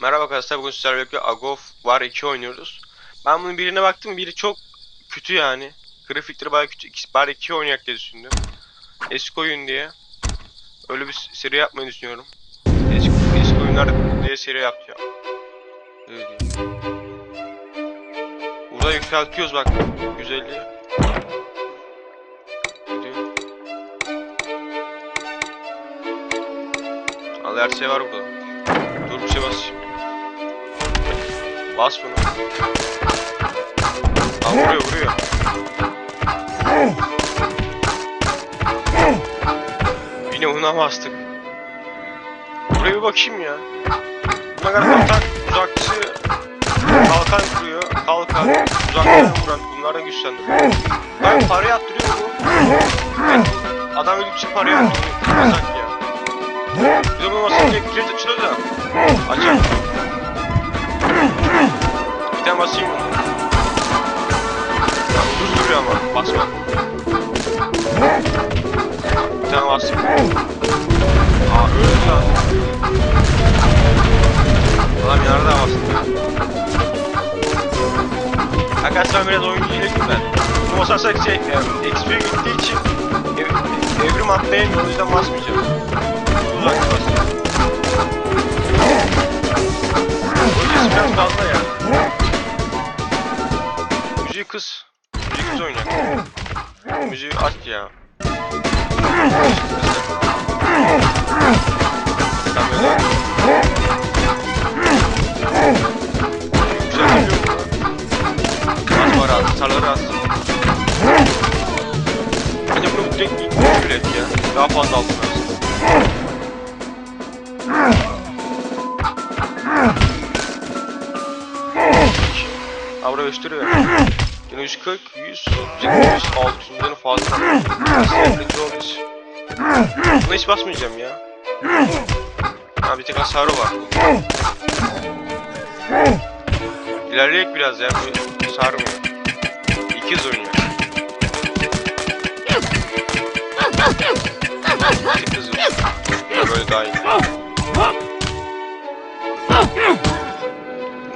Merhaba arkadaşlar bugün sizlerle birlikte Agov var 2 oynuyoruz. Ben bunun birine baktım biri çok kötü yani. Grafikleri bayağı kötü. Bari 2 oynayak diye düşündüm. Eski oyun diye. Öyle bir seri yapmayı düşünüyorum. Eski, eski oyunlar diye seri yapacağım. Öyle. Burada yükseltiyoruz bak. Güzelliği. Al her şey var burada. Dur bir şey bas. Bas bunu. Aa vuruyor vuruyor. Yine ona bastık. Buraya bir bakayım ya. Buna kadar kalkan uzakçı kalkan kuruyor. Kalkan uzaktan vuran bunlar da güçlendiriyor. Ben parayı attırıyor bu. Bu adam öldükçe parayı attırıyor. Kazak ya. Bir de bunu basınca kilit açılıyor da. Açar. Bir tane basayım. Ya, uzun duruyor ama basma. Bir tane basayım. Aa öldü lan. Adam yanarda bastı. Arkadaşlar biraz oyuncuyla ben. Bunu basarsak şey, e, XP gittiği için ev, evrim atlayamıyor o yüzden basmayacağım. Uzak basacağım. Biraz fazla ya. Müziği kız. Müziği kız oynuyor. Müziği aç ya. Ben böyle... Güzel söylüyorum bunu. Az var az, sarıları az. Bence bunu direkt üret ya. Daha fazla altın Yine 140, 100, 100, 600'den fazla. Sevgili olmuş. Buna hiç basmayacağım ya. Ha bir tek hasarı var. İlerleyek biraz ya. Bu sarmıyor. İkiz oynuyor. İki kız oynuyor. Böyle daha iyi.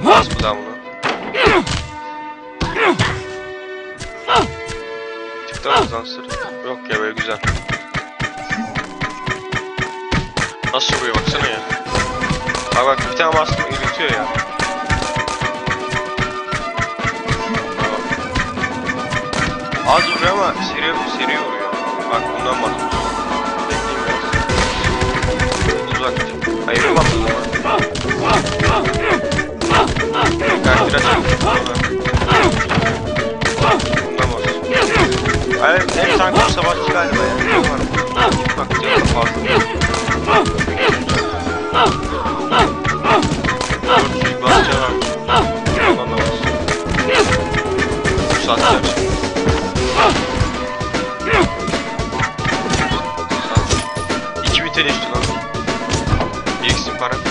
Bas bu da bunu. Çıktı mı? Yok ya böyle güzel. Nasıl vuruyor baksana ya. Bak bak bir tane bastım iritiyor ya. Az vuruyor ama seri, seri vuruyor. Bak bundan bastım. Hayır, hep sanki o savaşçı galiba ya. Ne var? Bak canım fazla. Dört var. Ondan da var. Bu satacağım şimdi. İki biten işte lan. Bir eksik para.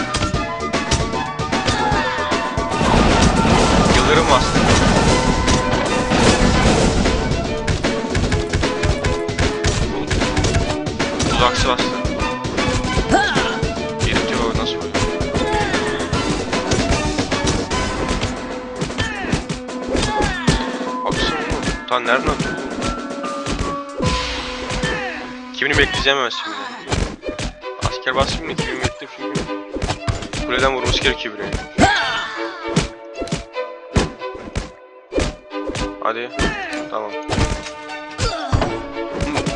Tan nereden atıyor? Kimini bekleyeceğim hemen şimdi. Asker basayım mı? Kimi bekliyorum çünkü. Kuleden vurması gerekiyor buraya. Hadi. Tamam.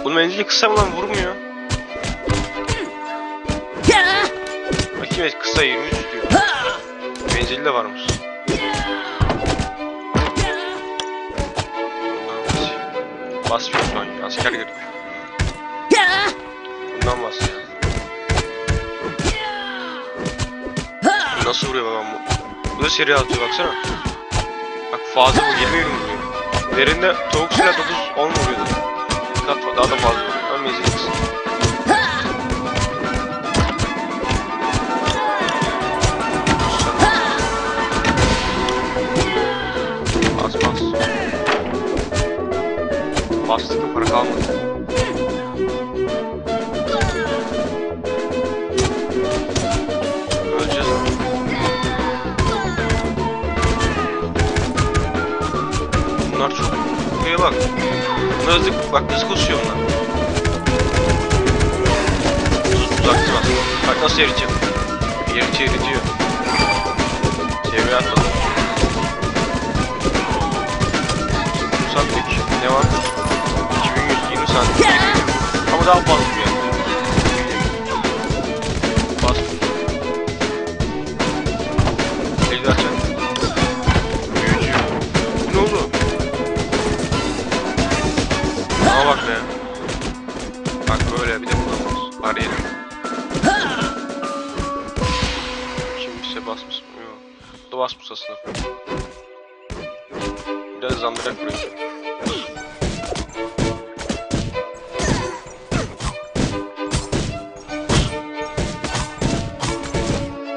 Bunun menzili kısa mı lan vurmuyor? Bakayım kısa 23 diyor. Menzili de varmış. Şu an ya. Asker girdi. Bundan bas ya. Nasıl vuruyor babam bu? Bu da seri atıyor baksana. Bak fazla bu 20 ürün vuruyor. Derinde tavuk silah 9 10 vuruyordu. Kat daha da fazla Bak nasıl eritiyor. Eritiyor eritiyor. Seviye atladı. Bu santik ne var? 2120 santik. Ama daha fazla Biraz hızlandırarak burayı.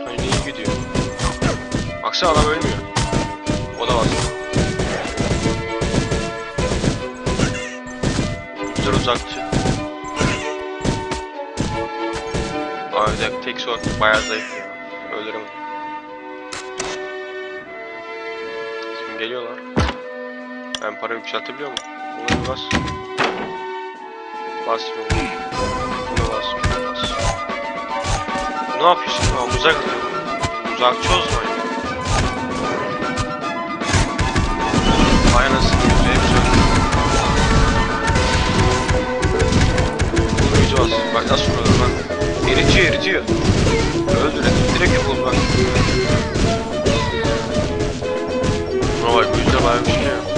Ay ne iyi gidiyor. Baksana adam ölmüyor. O da var. Güzel uzakçı. Abi tek soğuk bayağı zayıf Ben para yükseltebiliyor? Buna bir bas. Bas şimdi. Buna bas. Ne yapıyorsun? Aa, uzak Uzak çözme. Vay anasını yüzeye bir söyle. Bu yüzü bas. Bak nasıl vuruyor bak. Eritiyor eritiyor. Öldür direkt yapalım bak. Buna bak bu yüzde bayağı bir şey ya.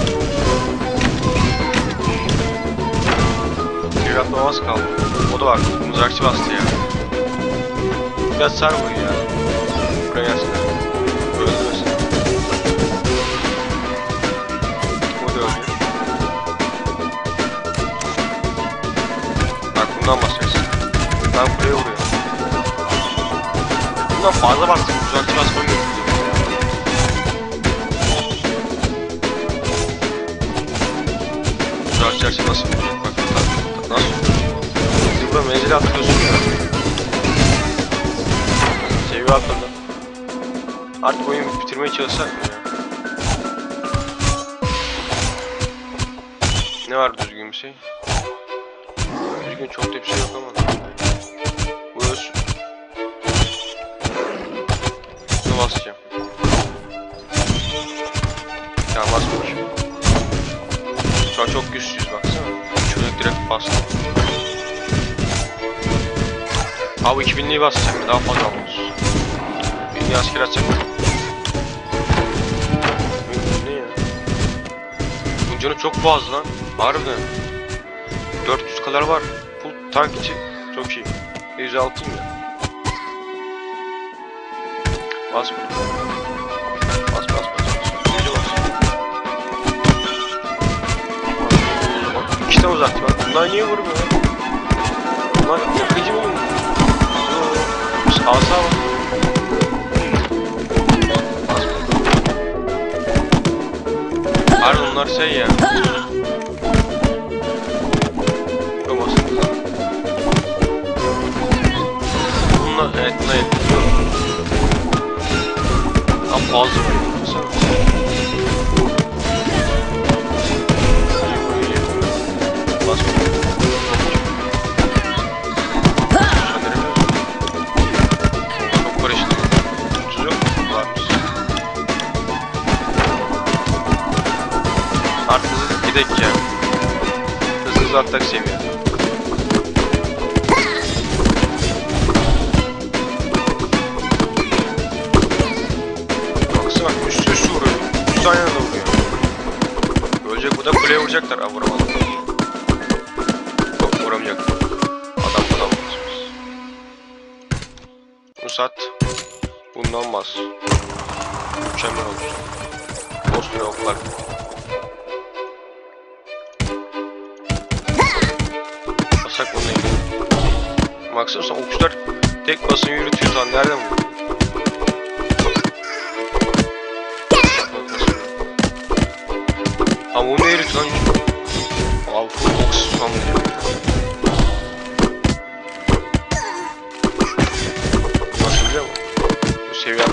Bir atmamaz kaldı. O da var. Mızrakçı bastı ya. Biraz sar vuruyor ya. Buraya gelsin. Öldürmesin. O da öldü. Bak bundan bahsediyorsun. Ben buraya vuruyor. Bundan fazla bastım. Uzakçı basmayı götürdüm. Uzakçı açı nasıl Menzili atlıyorsun ya. Seviye atladı. Artık oyun bitirmeye çalışsak mı ya? Ne var düzgün bir şey? Düzgün çok da bir şey yok ama. Bu öz. Bunu basacağım. Tamam basmış. Şu an çok güçlüyüz baksana. Şöyle direkt bastım. Abi 2000'liği basacağım daha fazla almış. Birini asker atacak mı? Bu ne ya? Bunun canı çok fazla lan. Harbiden. 400 kadar var. Full tank için. Çok iyi. 106'yım ya. Bas bunu. Bas bas bas. bas. İyice bas. Bak, İki tane uzaktı bak. Bunlar niye vurmuyor? Bunlar yakıcı mı? Yo. Bas bunu. Harbi onlar şey ya. Vuramasın. Bunlar evet bunlar etkiliyor. Tam fazla Gidek ya. Hızlı hızlı attak seviye. Baksana bak üstü üstü vuruyor. Üstü aynı anda vuruyor. Ölecek bu da kuleye vuracaklar. Aa vuramadı. Yok vuramayacak. Adam adam basmış. Bunu sat. Bundan bas. Mükemmel olur. Dostuna oklar. İlgili. Baksana sen okçular tek basın yürütüyor lan nereden bu? Ama o ne herif lan? Abi full box sanmıyor. Nasıl biliyor musun? Bu seviye.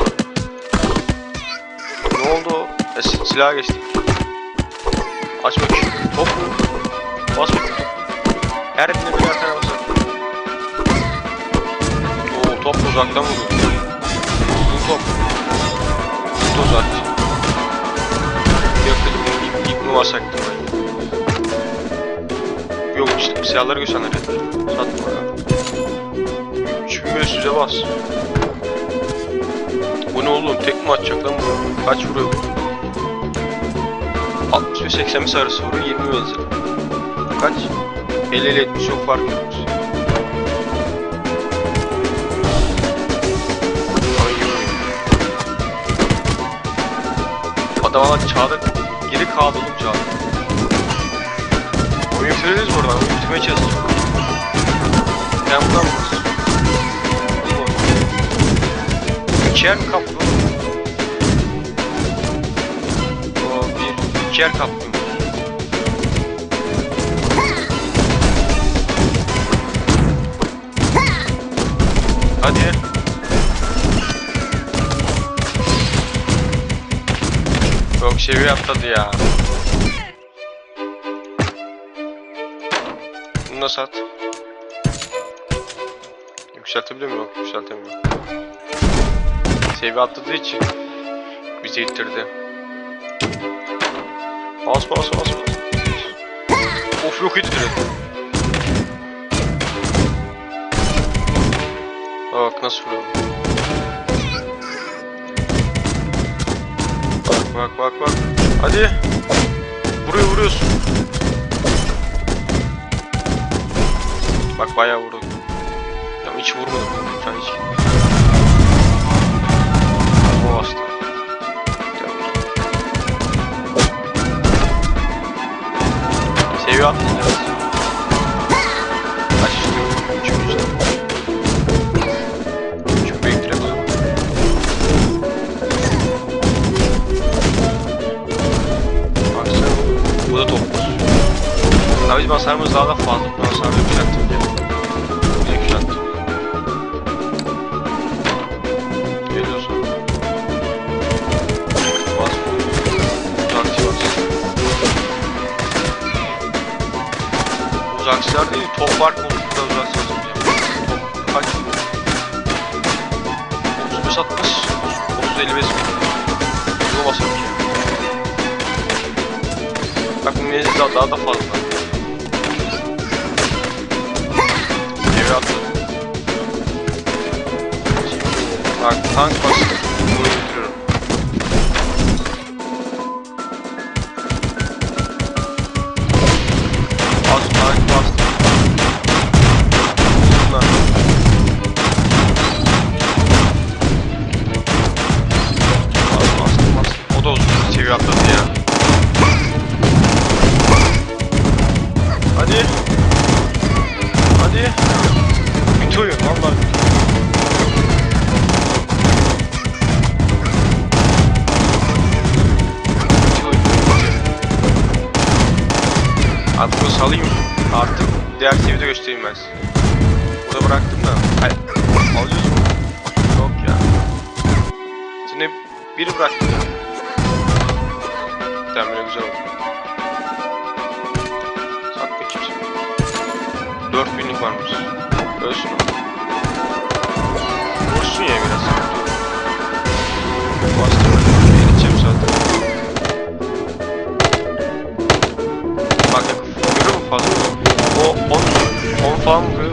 Ne oldu o? E, sil- silaha geçtik. Aç bakayım. Top mu? Bas bakayım. Her birine birer tane uzaktan vuruyor. Bu top. Bu da uzak. Yok dedim ip, basacaktım ben? Yok işte silahları gösterler. Satma ya. 3500'e bas. Bu ne oğlum? Tek mi atacak lan bu? Kaç vuruyor bu? 60 ve 80 mis arası vuruyor 20 menzil. Kaç? 50 ile 70 çok fark yok. Adam valla çağda geri kaldı oğlum çağda. Oyun bitiririz bu arada. Oyun bitirmeye çalışacağım. Ben buradan vururuz. İkiyer kaplı? O bir ikiyer kaplı. Hadi. Seviye atladı ya. Bunu da sat. Yükseltebiliyor muyum? Yükseltemiyorum. Seviye atladığı için bizi ittirdi. Bas bas bas bas. Of yok ittirdi. Bak nasıl vuruyor. Bak bak bak. Hadi. Vuruyor vuruyorsun. Bak bayağı vurdu. Ya hiç vurmadım. Şu an hiç. O bastı. Seviye attın Abi bizim hasarımız daha da fazla. Ben hasar yapacaktım diye. Bir de yükselttim. Geliyorsun. Bas. Uzakçı bas. Uzakçılar değil, top var konusunda uzakçı basmayacağım. Top kaç? 35 60, 30 55 Bunu basalım ki. Bak bu menzil daha da fazla. Eve atladım. Bak tank basıyor. Ben. Burada bıraktım da. Hayır. Alıyoruz mu? Yok ya. Şimdi biri bıraktım ya. Tamam böyle güzel oldu. Sat bakayım şimdi. 4000'lik varmış. Ölsün o. Vursun ya biraz. Falan vuruyor.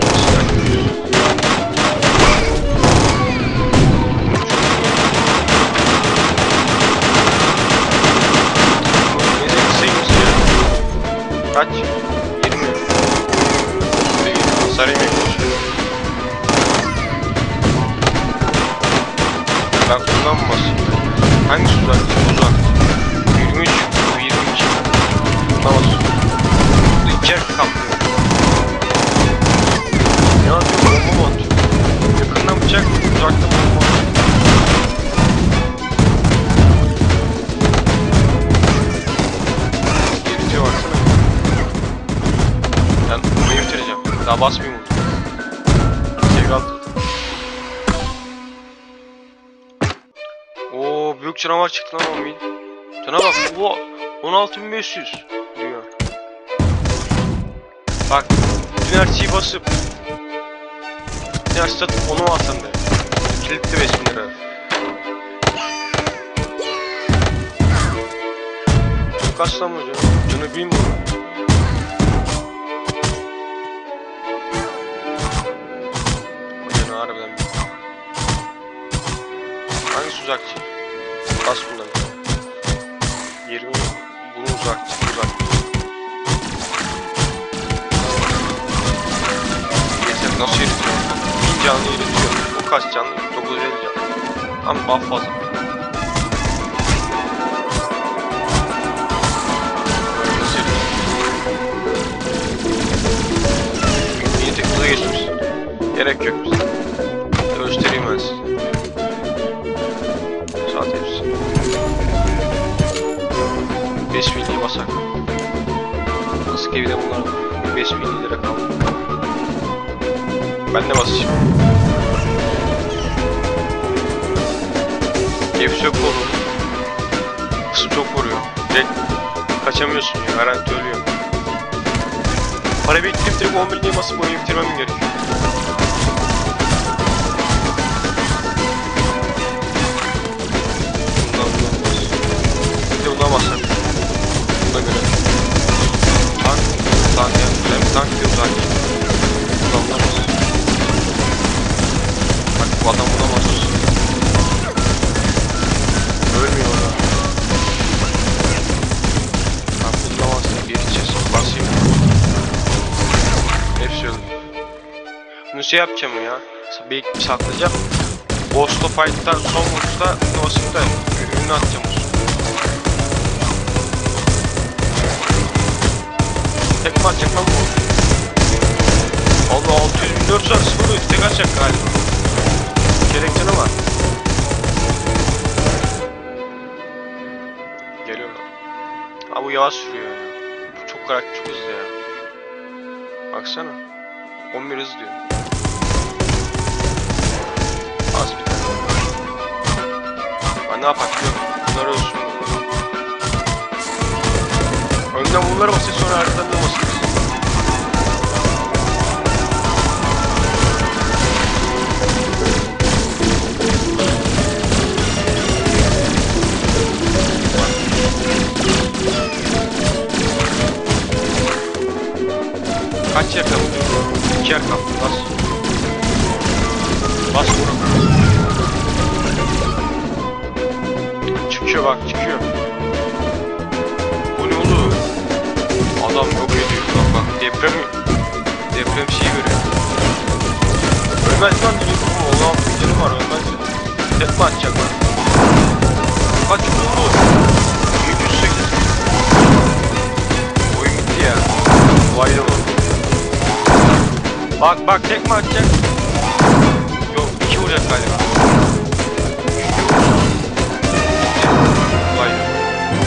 Kaç? 20. Hasar yemek çalışıyor. Ben bundan mı basayım? Hangisi uzak? Uzak. 23. Bu 22. Bundan basıyorum. Bu ikier kaplıyor. Ne atıyor? Bomba mı atıyor? Yakından bıçak, uzaktan bomba atıyor. Geritiyor baksana. Ben burayı bitireceğim. Daha basmayayım onu. Seviye altı. Oo büyük canavar çıktı lan 10 bin. Cana bak bu 16500 diyor. Bak bütün her şeyi basıp satıp onu alsam be? Kilitli 5000 lira. Kaç lan bu canım? Canı bin mi? Canı harbiden bin. Hangisi uzakçı? Bas bundan. 20 bunu uzakçı uzak. Yeter nasıl eritiyor? 1000 canlı eritiyor. O kaç canlı? 950 canlı. Ama daha fazla. Yeni teknoloji geçmiş. Gerek yok bize. Göstereyim ben size. Saat hepsi. 5 milli basak. Nasıl evde bunlar? 5 milli lira kaldı. Ben de basacağım. Hepsi çok koruyor. Kısım çok koruyor. Direkt kaçamıyorsun ya. Garanti ölüyor. Para biriktirip direkt 10 milli basıp oyunu bitirmem gerekiyor. Bundan bas. Bir de bundan basar. Buna göre. Tank, tank. Hem tank Bunu şey yapacağım ya. Bir saklayacağım. Boss'la fight'tan son vuruşta Novas'ın da ürününü atacağım. Tek mi atacak lan bu? Allah 600 bin 400 arası vuruyor. Tek atacak galiba. Gerekçeni var. Geliyorlar. Ha bu yavaş sürüyor ya. Bu çok karakter çok hızlı ya. Baksana. 11 hız diyor. Az bir tane. Ben ne yapak diyorum. Bunlar ölsün. Önden bunları basıyor sonra arkadan da basıyor. Kaç yer kaldı? İki yer kaldı. Bas. Bas vurun. Çıkıyor bak çıkıyor. Bu ne oğlum? Adam yok ediyor. Bak bak deprem deprem şeyi görüyor. Ölmez lan diyor. Allah'ım bir canım var ölmez. Tek mi atacak lan? Kaç vurdu? 708. Oyun gitti ya. Vay da. Bak bak tek mi atacak? Yok iki vuracak galiba.